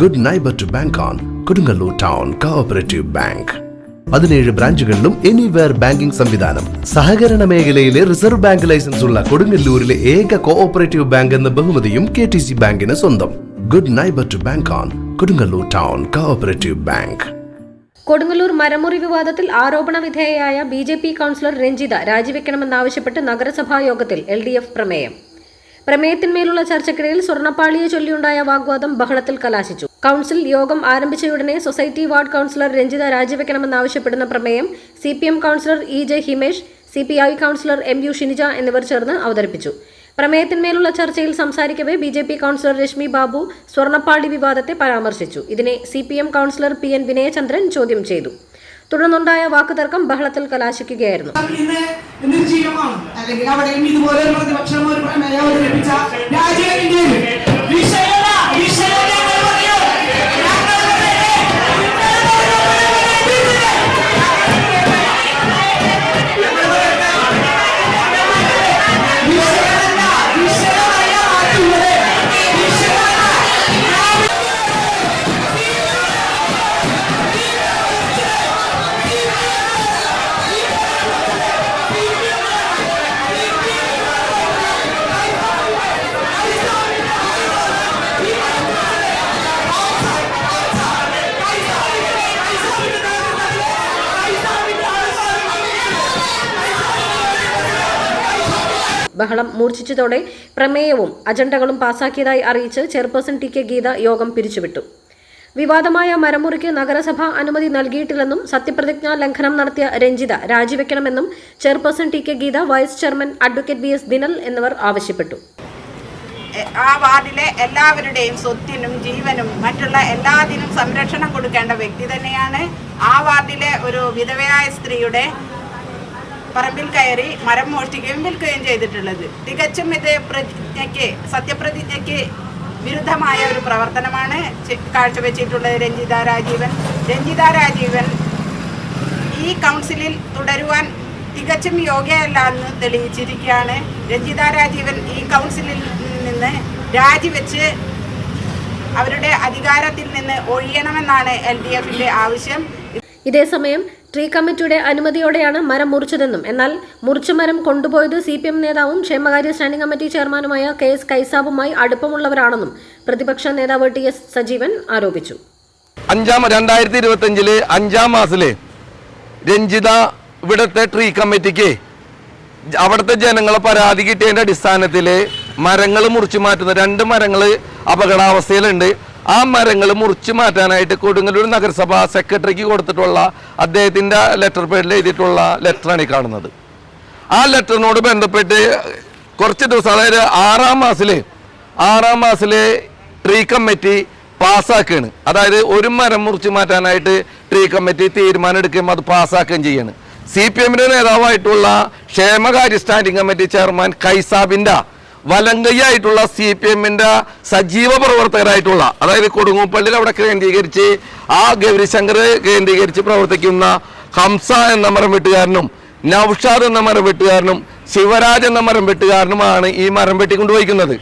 Good neighbour to bank on Kodungallur town cooperative bank പതിനേഴ് ബ്രാഞ്ചുകളിലും anywhere banking സംവിധാനം. സഹകരണ മേഖലയിലെ റിസർവ് ബാങ്ക് ലൈസൻസ് ഉള്ള കൊടുങ്ങല്ലൂരിലെ ഏക കോഓപ്പറേറ്റീവ് ബാങ്ക് എന്ന ബഹുമതിയും കെ ടി സി ബാങ്കിന് സ്വന്തം. Good neighbour to bank on Kodungallur town cooperative bank Kodungallur മരമുറി വിവാദത്തിൽ ആരോപണ വിധേയയായ B J P councillor Ranjitha രാജിവെക്കണമെന്നാവശ്യപ്പെട്ട് നഗരസഭാ യോഗത്തിൽ എൽ ഡി എഫ് പ്രമേയം. പ്രമേയത്തിന്മേലുള്ള ചർച്ചയ്ക്കിടയിൽ സ്വർണപ്പാളിയെ ചൊല്ലിയുണ്ടായ വാഗ്വാദം ബഹളത്തിൽ കലാശിച്ചു. കൗൺസിൽ യോഗം ആരംഭിച്ചയുടനെ സൊസൈറ്റി വാർഡ് കൗൺസിലർ രഞ്ജിത രാജിവെക്കണമെന്നാവശ്യപ്പെടുന്ന പ്രമേയം C P M councillor E J Himesh C P I councillor M U Shinija എന്നിവർ ചേർന്ന് അവതരിപ്പിച്ചു. പ്രമേയത്തിന്മേലുള്ള ചർച്ചയിൽ സംസാരിക്കവെ B J P councillor Reshmi Babu സ്വർണപ്പാളി വിവാദത്തെ പരാമർശിച്ചു. ഇതിനെ C P M councillor P N Vinayachandran ചോദ്യം ചെയ്തു. തുടർന്നുണ്ടായ വാക്കുതർക്കം ബഹളത്തിൽ കലാശിക്കുകയായിരുന്നു. അല്ലെങ്കിൽ ഇതുപോലെ ഒരു ബഹളം മൂർച്ഛിച്ചതോടെ പ്രമേയവും അജണ്ടകളും പാസാക്കിയതായി അറിയിച്ച് ചെയർപേഴ്സൺ ടി കെ ഗീത യോഗം പിരിച്ചുവിട്ടു. വിവാദമായ മരമുറിക്ക് നഗരസഭ അനുമതി നൽകിയിട്ടില്ലെന്നും സത്യപ്രതിജ്ഞാ ലംഘനം നടത്തിയ Ranjitha രാജിവെക്കണമെന്നും chairperson T K Geetha vice chairman advocate B S Dinal എന്നിവർ ആവശ്യപ്പെട്ടു. ആ വാർഡിലെ എല്ലാവരുടെയും സ്വത്തിനും ജീവനും മറ്റുള്ള എല്ലാത്തിനും സംരക്ഷണം കൊടുക്കേണ്ട വ്യക്തി തന്നെയാണ് ആ വാർഡിലെ ഒരു വിധവയായ സ്ത്രീയുടെ പറമ്പിൽ കയറി മരം മോഷ്ടിക്കുകയും വിൽക്കുകയും ചെയ്തിട്ടുള്ളത്. തികച്ചും ഇത് പ്രതിജ്ഞയ്ക്ക് സത്യപ്രതിജ്ഞയ്ക്ക് വിരുദ്ധമായ ഒരു പ്രവർത്തനമാണ് കാഴ്ചവെച്ചിട്ടുള്ളത് രഞ്ജിത രാജീവൻ. രഞ്ജിത രാജീവൻ ഈ കൗൺസിലിൽ തുടരുവാൻ തികച്ചും യോഗ്യയല്ല എന്ന് തെളിയിച്ചിരിക്കുകയാണ്. രഞ്ജിത രാജീവൻ ഈ കൗൺസിലിൽ നിന്ന് രാജിവെച്ച് അവരുടെ അധികാരത്തിൽ നിന്ന് ഒഴിയണമെന്നാണ് എൽ ഡി എഫിന്റെ ആവശ്യം. ഇതേസമയം ട്രീ കമ്മിറ്റിയുടെ അനുമതിയോടെയാണ് മരം മുറിച്ചതെന്നും എന്നാൽ മുറിച്ച മരം കൊണ്ടുപോയത് സി പി എം നേതാവും ക്ഷേമകാര്യ സ്റ്റാൻഡിംഗ് കമ്മിറ്റി ചെയർമാനുമായ കെ എസ് കൈസാബുമായി അടുപ്പമുള്ളവരാണെന്നും പ്രതിപക്ഷ നേതാവ് ടി എസ് സജീവൻ ആരോപിച്ചു. അഞ്ചാം രണ്ടായിരത്തി ഇരുപത്തി അഞ്ചിലെ അഞ്ചാം മാസത്തിലെ രഞ്ജിത ഇവിടുത്തെ ട്രീ കമ്മിറ്റിക്ക് അവിടുത്തെ ജനങ്ങളെ പരാതി കിട്ടിയതിന്റെ അടിസ്ഥാനത്തിൽ മരങ്ങൾ മുറിച്ചു മാറ്റുന്ന രണ്ട് മരങ്ങൾ അപകടാവസ്ഥയിലുണ്ട്. ആ മരങ്ങൾ മുറിച്ചു മാറ്റാനായിട്ട് കൊടുങ്ങല്ലൂർ നഗരസഭാ സെക്രട്ടറിക്ക് കൊടുത്തിട്ടുള്ള അദ്ദേഹത്തിന്റെ ലെറ്റർ പേഡിൽ എഴുതിയിട്ടുള്ള ലെറ്ററാണ് ഈ കാണുന്നത്. ആ ലെറ്ററിനോട് ബന്ധപ്പെട്ട് കുറച്ച് ദിവസം അതായത് ആറാം മാസത്തിൽ ആറാം മാസത്തിൽ ട്രീ കമ്മിറ്റി പാസ്സാക്കുകയാണ് അതായത് ഒരു മരം മുറിച്ച് മാറ്റാനായിട്ട് ട്രീ കമ്മിറ്റി തീരുമാനം എടുക്കുകയും അത് പാസ്സാക്കുകയും ചെയ്യാണ്. സി പി എമ്മിന്റെ നേതാവായിട്ടുള്ള ക്ഷേമകാര്യ സ്റ്റാൻഡിംഗ് കമ്മിറ്റി ചെയർമാൻ കൈസാബിന്റെ വലങ്കയ്യായിട്ടുള്ള സി പി എമ്മിന്റെ സജീവ പ്രവർത്തകരായിട്ടുള്ള അതായത് കൊടുങ്ങൂപ്പള്ളിയിൽ അവിടെ കേന്ദ്രീകരിച്ച് ആ ഗൗരിശങ്കർ കേന്ദ്രീകരിച്ച് പ്രവർത്തിക്കുന്ന ഹംസ എന്ന മരം വെട്ടുകാരനും നൌഷാദ് എന്ന മരം വെട്ടുകാരനും ശിവരാജ് എന്ന മരം വെട്ടുകാരനുമാണ് ഈ മരം വെട്ടിക്കൊണ്ടുപോയിക്കുന്നത്.